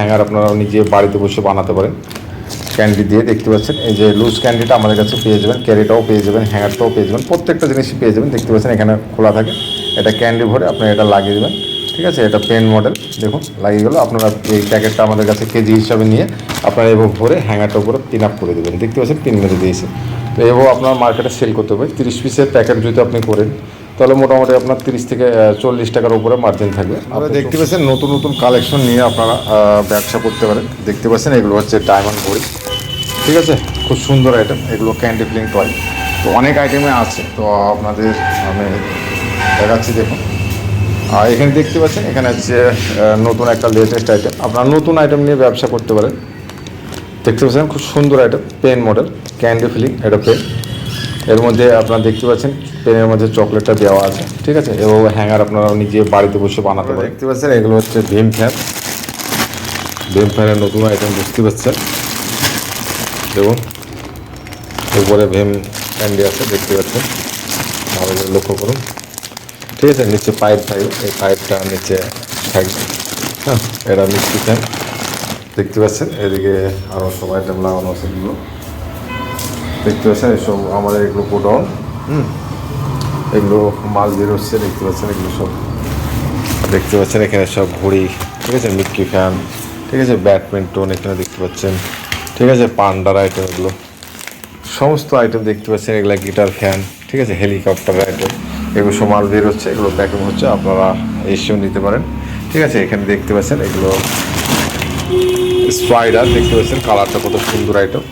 Hanger আপনারা নিজে বাড়িতে বসে বানাতে পারেন। ক্যান্ডি দিয়ে দেখতে পাচ্ছেন, এই যে লুজ ক্যান্ডিটা আমাদের কাছে পেয়ে যাবেন ক্যারিটাও পেয়ে যাবেন হ্যাঙ্গারটাও পেয়ে যাবেন, প্রত্যেকটা জিনিসই পেয়ে যাবেন, দেখতে পাচ্ছেন এখানে খোলা থাকে। এটা ক্যান্ডি ভরে আপনি এটা লাগিয়ে দেবেন, ঠিক আছে? এটা পেন মডেল দেখুন, লাগিয়ে গেলো, আপনারা এই প্যাকেটটা আমাদের কাছে কেজি হিসাবে নিয়ে আপনারা এভাবে ভরে হ্যাঙ্গারটা উপরে পিন আপ করে দেবেন। দেখতে পাচ্ছেন পিন মেরে দিয়েছে। তো এভাবে আপনার মার্কেটে সেল করতে হবে। তিরিশ পিসের প্যাকেট যদি আপনি করেন তাহলে মোটামুটি আপনার তিরিশ থেকে চল্লিশ টাকার উপরে মার্জিন থাকবে। আপনারা দেখতে পাচ্ছেন নতুন নতুন কালেকশন নিয়ে আপনারা ব্যবসা করতে পারেন। দেখতে পাচ্ছেন এগুলো হচ্ছে ডায়মন্ড ঘড়ি ঠিক আছে? খুব সুন্দর আইটেম এগুলো ক্যান্ডি ফিলিং টয় তো অনেক আইটেমে আছে। তো আপনাদের আমি দেখাচ্ছি, দেখুন। আর এখানে দেখতে পাচ্ছেন, এখানে হচ্ছে নতুন একটা লেটেস্ট আইটেম আপনারা নতুন আইটেম নিয়ে ব্যবসা করতে পারেন। দেখতে পাচ্ছেন, খুব সুন্দর item pen model candy filling এটা পেন এর মধ্যে আপনারা দেখতে পাচ্ছেন, পেনের মধ্যে চকলেটটা দেওয়া আছে, ঠিক আছে? এবং হ্যাঙ্গার আপনারা নিজে বাড়িতে বসে বানাতে পারেন। দেখতে পাচ্ছেন, এগুলো হচ্ছে ভীম ফ্যান। ভীম ফ্যানের নতুন আইটেম বুঝতে পারছেন দেখুন, উপরে ভীম ক্যান্ডি আছে, দেখতে পাচ্ছেন। ভালো লক্ষ্য করুন। ঠিক আছে, নিচে পাইপ থাকবে এই পাইপটা নিচে থাকবে। হ্যাঁ এটা মিষ্টি ফ্যান দেখতে পাচ্ছেন, এদিকে আরও সব আইটেম লাগানো আছে এগুলো। দেখতে পাচ্ছেন এসব আমাদের এগুলো গোডাউন হুম? এগুলো মাল বেরোচ্ছে দেখতে পাচ্ছেন, এগুলো সব দেখতে পাচ্ছেন, এখানে সব ঘড়ি, ঠিক আছে মিক্কি ফ্যান, ঠিক আছে, ব্যাডমিন্টন এখানে দেখতে পাচ্ছেন, ঠিক আছে, পান্ডার আইটেম এগুলো। সমস্ত আইটেম দেখতে পাচ্ছেন, এগুলো গিটার ফ্যান, ঠিক আছে, হেলিকপ্টার আইটেম এগুলো সব মাল বেরোচ্ছে এগুলো প্যাকিং হচ্ছে, আপনারা এসেও নিতে পারেন। ঠিক আছে, এখানে দেখতে পাচ্ছেন, এগুলো স্পাইডার, দেখতে পাচ্ছেন, কালারটা কত সুন্দর আইটেম।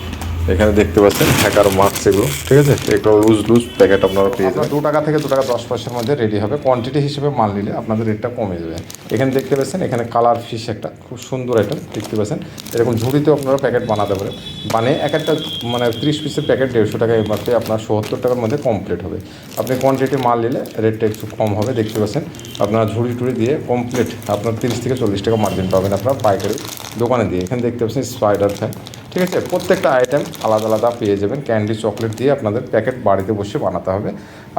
এখানে দেখতে পাচ্ছেন হ্যাকার মাস্ক এগুলো ঠিক আছে? এগুলো লুজ লুজ প্যাকেট আপনারা পেয়ে যাবেন দু টাকা থেকে দু টাকা দশ পয়সার মধ্যে রেডি হবে। কোয়ান্টিটি হিসেবে মাল নিলে আপনাদের রেটটা কমে যাবে। এখানে দেখতে পাচ্ছেন এখানে কালার ফিশ একটা খুব সুন্দর আইটেম দেখতে পাচ্ছেন? এরকম ঝুড়িতেও আপনারা প্যাকেট বানাতে পারেন। বানিয়ে এক একটা মানে ত্রিশ পিসের প্যাকেট দেড়শো টাকা এমআরপি আপনার সত্তর টাকার মধ্যে কমপ্লিট হবে। আপনি কোয়ান্টিটি মাল নিলে রেটটা একটু কম হবে দেখতে পাচ্ছেন? আপনার ঝুড়ি টুড়ি দিয়ে কমপ্লিট আপনার তিরিশ থেকে চল্লিশ টাকা মার্জিন পাবেন আপনার পাইকারি দোকানে দিয়ে। এখানে দেখতে পাচ্ছেন স্পাইডার ফ্যান ঠিক আছে? প্রত্যেকটা আইটেম আলাদা আলাদা পেয়ে যাবেন। ক্যান্ডি চকলেট দিয়ে আপনাদের প্যাকেট বাড়িতে বসে বানাতে হবে।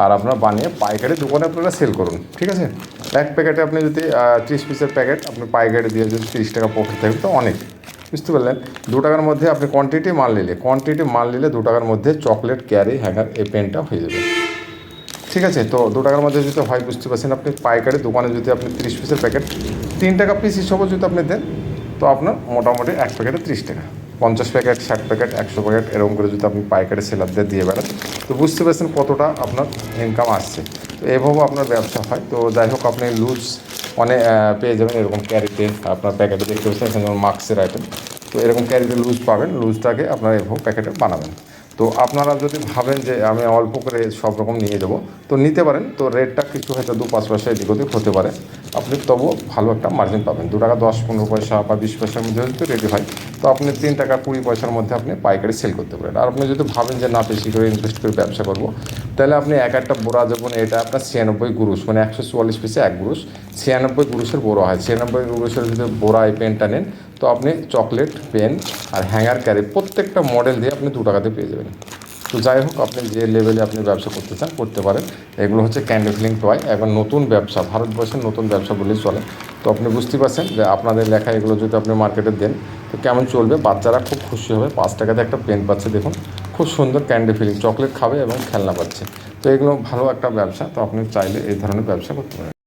আর আপনারা বানিয়ে পাইকারি দোকানে আপনারা সেল করুন। ঠিক আছে? এক প্যাকেটে আপনি যদি ত্রিশ পিসের প্যাকেট আপনি পাইকারি দিয়ে যদি তিরিশ টাকা প্রফিট থাকবে তো অনেক। বুঝতে পারলেন? দু টাকার মধ্যে আপনি কোয়ান্টিটি মাল নিলে কোয়ান্টিটি মাল নিলে দু টাকার মধ্যে চকলেট ক্যারি হ্যাঙ্গার এই পেনটা হয়ে যাবে। ঠিক আছে? তো দু টাকার মধ্যে যদি হয়, বুঝতে পারছেন আপনি, পাইকারি দোকানে যদি আপনি তিরিশ পিসের প্যাকেট তিন টাকা পিস হিসাবে যদি আপনি দেন, তো আপনার মোটামুটি এক প্যাকেটে ত্রিশ টাকা। পঞ্চাশ প্যাকেট, ষাট প্যাকেট, একশো প্যাকেট এরকম করে যদি আপনি পাইকারি সেলারদের দিয়ে বেড়ান, তো বুঝতে পারছেন কতটা আপনার ইনকাম আসছে। তো এভাবেও আপনার ব্যবসা হয়। তো যাই হোক, আপনি লুজ অনেক পেয়ে যাবেন এরকম ক্যারিতে আপনার প্যাকেটে দেখতে পাচ্ছেন, এখানে যেমন মাস্কের আইটেম তো এরকম ক্যারিতে লুজ পাবেন লুজটাকে আপনার এভাবে প্যাকেটে বানাবেন। তো আপনারা যদি ভাবেন যে আমি অল্প করে সব রকম নিয়ে যাব, তো নিতে পারেন। তো রেটটা কিছু হয়তো দু পাঁচ পয়সা এদিক ওদিক হতে পারে। আপনি তবুও ভালো একটা মার্জিন পাবেন। দু টাকা দশ, পনেরো পয়সা বা বিশ পয়সার মধ্যে যদি রেডি হয়। তো আপনি তিন টাকা কুড়ি পয়সার মধ্যে আপনি পাইকারি সেল করতে পারেন। আর আপনি যদি ভাবেন যে না, বেশি করে ইনভেস্ট করে ব্যবসা করব, তাহলে আপনি এক একটা বোরা যখন এটা আপনার ছিয়ানব্বই গুরুষ মানে একশো চুয়াল্লিশ পিসে এক গুরুষ ছিয়ানব্বই গুরুষের বোরা হয়। ছিয়ানব্বই গুরুষের যদি বোরা এই পেনটা নেন, তো আপনি চকলেট পেন আর হ্যাঙ্গার ক্যারি প্রত্যেকটা মডেল দিয়ে আপনি দু টাকাতে পেয়ে যাবেন। তো যাই হোক, আপনি যে লেভেলে আপনি ব্যবসা করতে চান, করতে পারেন। এগুলো হচ্ছে ক্যান্ডি ফিলিং টয় এখন নতুন ব্যবসা, ভারতবর্ষের নতুন ব্যবসা বলেই চলে। তো আপনি বুঝতে পারছেন যে আপনাদের লেখা এগুলো যদি আপনি মার্কেটে দেন তো কেমন চলবে? বাচ্চারা খুব খুশি হবে। পাঁচ টাকাতে একটা পেন পাচ্ছে, দেখুন। খুব সুন্দর ক্যান্ডি ফিলিং চকলেট খাবে এবং খেলনা পাচ্ছে। তো এগুলো ভালো একটা ব্যবসা, তো আপনি চাইলে এই ধরনের ব্যবসা করতে পারেন।